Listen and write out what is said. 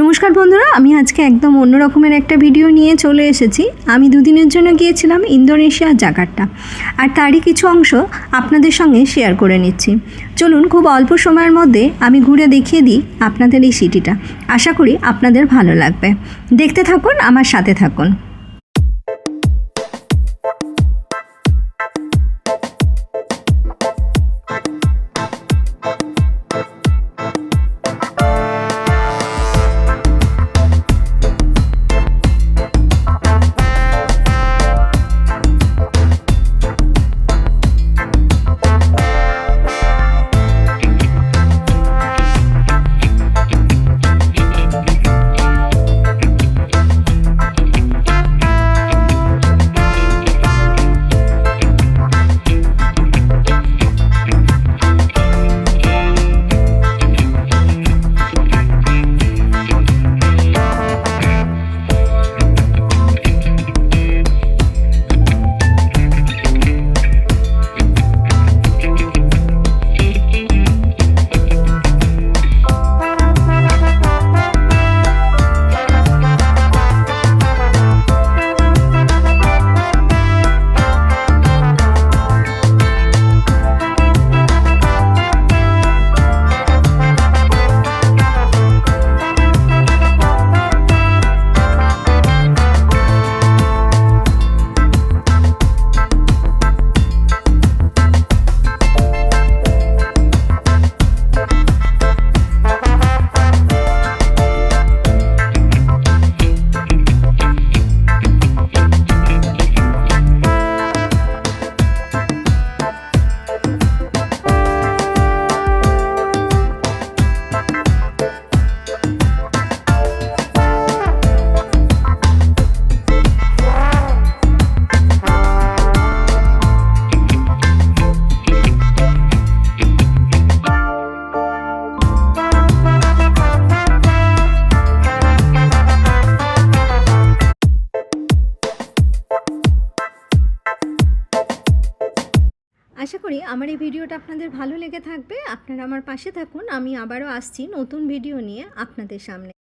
নমস্কার বন্ধুরা, আমি আজকে একদম অন্য রকমের একটা ভিডিও নিয়ে চলে এসেছি। আমি দুদিনের জন্য গিয়েছিলাম ইন্দোনেশিয়া, জাকার্তা। আর তারই কিছু অংশ আপনাদের সঙ্গে শেয়ার করে নিচ্ছি। চলুন, খুব অল্প সময়ের মধ্যে আমি ঘুরে দেখিয়ে দিই আপনাদের এই সিটিটা আশা করি আপনাদের ভালো লাগবে। দেখতে থাকুন, আমার সাথে থাকুন। আশা করি আমার এই ভিডিওটা আপনাদের ভালো লেগে থাকবে। আপনারা আমার পাশে থাকুন। আমি আবারও আসছি নতুন ভিডিও নিয়ে আপনাদের সামনে।